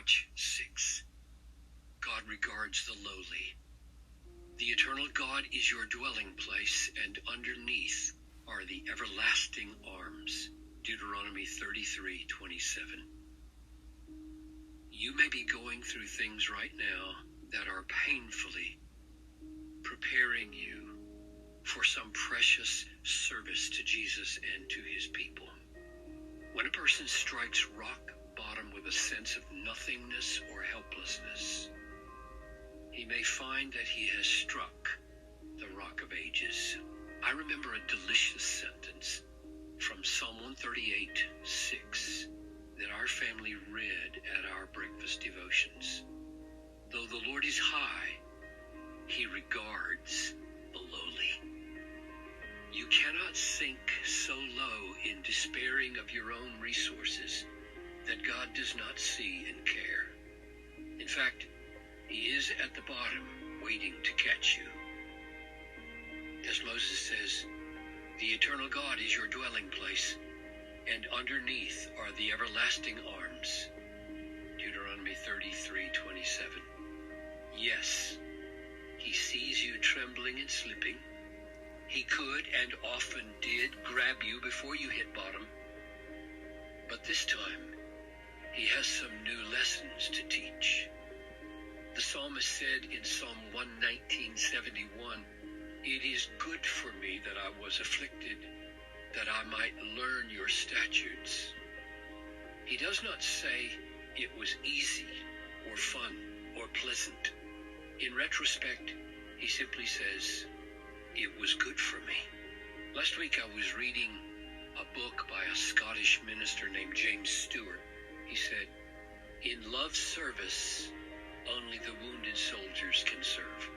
March 6. God regards the lowly. The eternal God is your dwelling place, and underneath are the everlasting arms. Deuteronomy 33:27. You may be going through things right now that are painfully preparing you for some precious service to Jesus and to his people. When a person strikes rock bottom with a sense of nothingness or helplessness, he may find that he has struck the rock of ages. I remember a delicious sentence from Psalm 138 6 that our family read at our breakfast devotions. Though the Lord is high, he regards the lowly. You cannot sink so low in despairing of your own resources God does not see and care. In fact, he is at the bottom waiting to catch you. As Moses says, the eternal God is your dwelling place, and underneath are the everlasting arms. Deuteronomy 33:27. Yes, he sees you trembling and slipping. He could and often did grab you before you hit bottom. But this time, he has some new lessons to teach. The psalmist said in Psalm 119:71, "It is good for me that I was afflicted, that I might learn your statutes." He does not say it was easy or fun or pleasant. In retrospect, he simply says, "It was good for me." Last week I was reading a book by a Scottish minister named James Stewart. He said, "In love service, only the wounded soldiers can serve.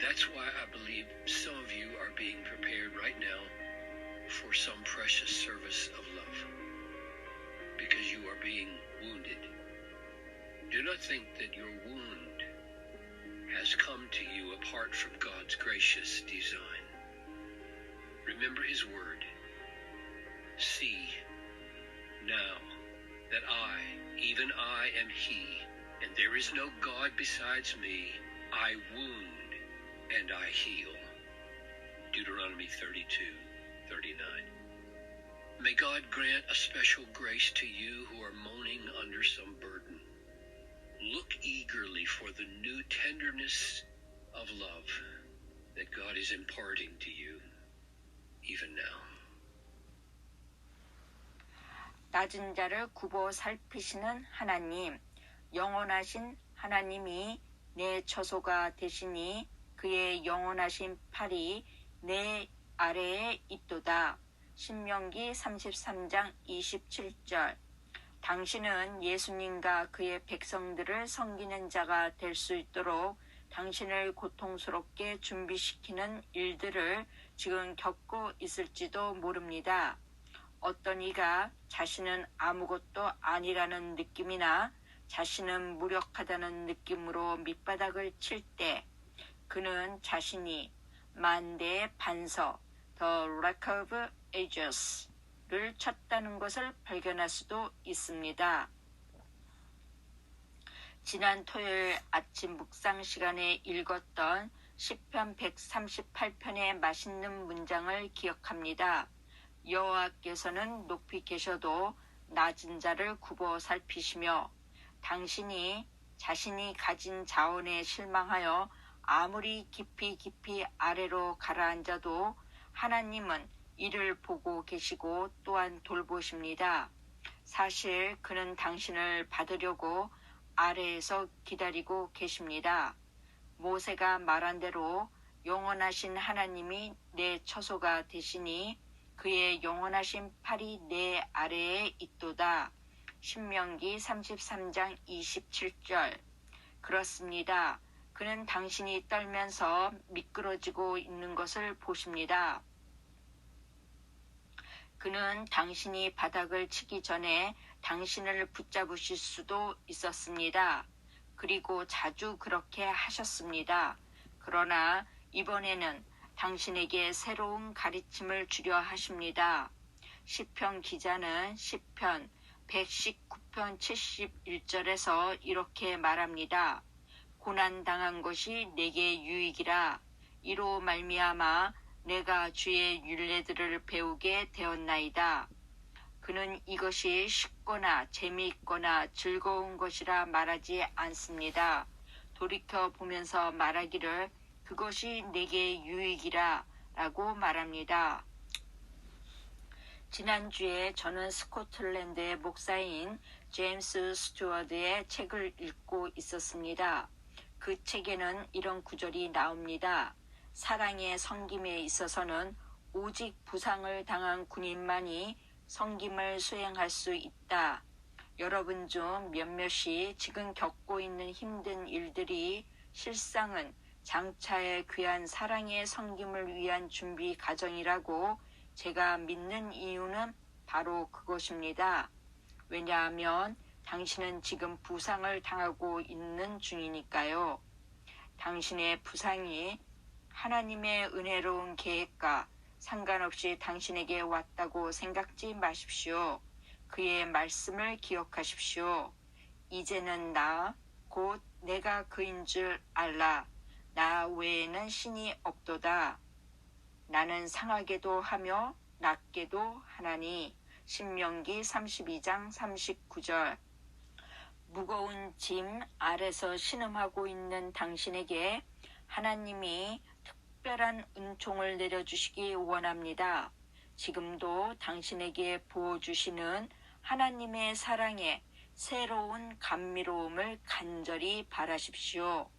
That's why I believe some of you are being prepared right now for some precious service of love. Because you are being wounded. Do not think that your wound has come to you apart from God's gracious design. Remember His word. See now that I, even I, am He and there is no God besides me. I wound and I heal. Deuteronomy 32, 39. May God grant a special grace to you who are moaning under some burden. Look eagerly for the new tenderness of love that God is imparting to you even now. 낮은 자를 굽어 살피시는 하나님, 영원하신 하나님이 내 처소가 되시니 그의 영원하신 팔이 내 아래에 있도다. 신명기 33장 27절 당신은 예수님과 그의 백성들을 섬기는 자가 될 수 있도록 당신을 고통스럽게 준비시키는 일들을 지금 겪고 있을지도 모릅니다. 어떤 이가 자신은 아무것도 아니라는 느낌이나 자신은 무력하다는 느낌으로 밑바닥을 칠 때 그는 자신이 만대의 반서 The Rock of Ages를 쳤다는 것을 발견할 수도 있습니다. 지난 토요일 아침 묵상 시간에 읽었던 10편 138편의 맛있는 문장을 기억합니다. 여호와께서는 높이 계셔도 낮은 자를 굽어 살피시며 당신이 자신이 가진 자원에 실망하여 아무리 깊이 깊이 아래로 가라앉아도 하나님은 이를 보고 계시고 또한 돌보십니다. 사실 그는 당신을 받으려고 아래에서 기다리고 계십니다. 모세가 말한 대로 영원하신 하나님이 내 처소가 되시니 그의 영원하신 팔이 내 아래에 있도다. 신명기 33장 27절. 그렇습니다. 그는 당신이 떨면서 미끄러지고 있는 것을 보십니다. 그는 당신이 바닥을 치기 전에 당신을 붙잡으실 수도 있었습니다. 그리고 자주 그렇게 하셨습니다. 그러나 이번에는 당신에게 새로운 가르침을 주려 하십니다. 시편 기자는 시편 119편 71절에서 이렇게 말합니다. 고난 당한 것이 내게 유익이라 이로 말미암아 내가 주의 율례들을 배우게 되었나이다. 그는 이것이 쉽거나 재미있거나 즐거운 것이라 말하지 않습니다. 돌이켜 보면서 말하기를 그것이 내게 유익이라 라고 말합니다. 지난주에 저는 스코틀랜드의 목사인 제임스 스튜어드의 책을 읽고 있었습니다. 그 책에는 이런 구절이 나옵니다. 사랑의 성김에 있어서는 오직 부상을 당한 군인만이 성김을 수행할 수 있다. 여러분 중 몇몇이 지금 겪고 있는 힘든 일들이 실상은 장차의 귀한 사랑의 성김을 위한 준비 과정이라고 제가 믿는 이유는 바로 그것입니다. 왜냐하면 당신은 지금 부상을 당하고 있는 중이니까요. 당신의 부상이 하나님의 은혜로운 계획과 상관없이 당신에게 왔다고 생각지 마십시오. 그의 말씀을 기억하십시오. 이제는 나, 곧 내가 그인 줄 알라. 나 외에는 신이 없도다. 나는 상하게도 하며 낫게도 하나니. 신명기 32장 39절. 무거운 짐 아래서 신음하고 있는 당신에게 하나님이 특별한 은총을 내려주시기 원합니다. 지금도 당신에게 부어주시는 하나님의 사랑에 새로운 감미로움을 간절히 바라십시오.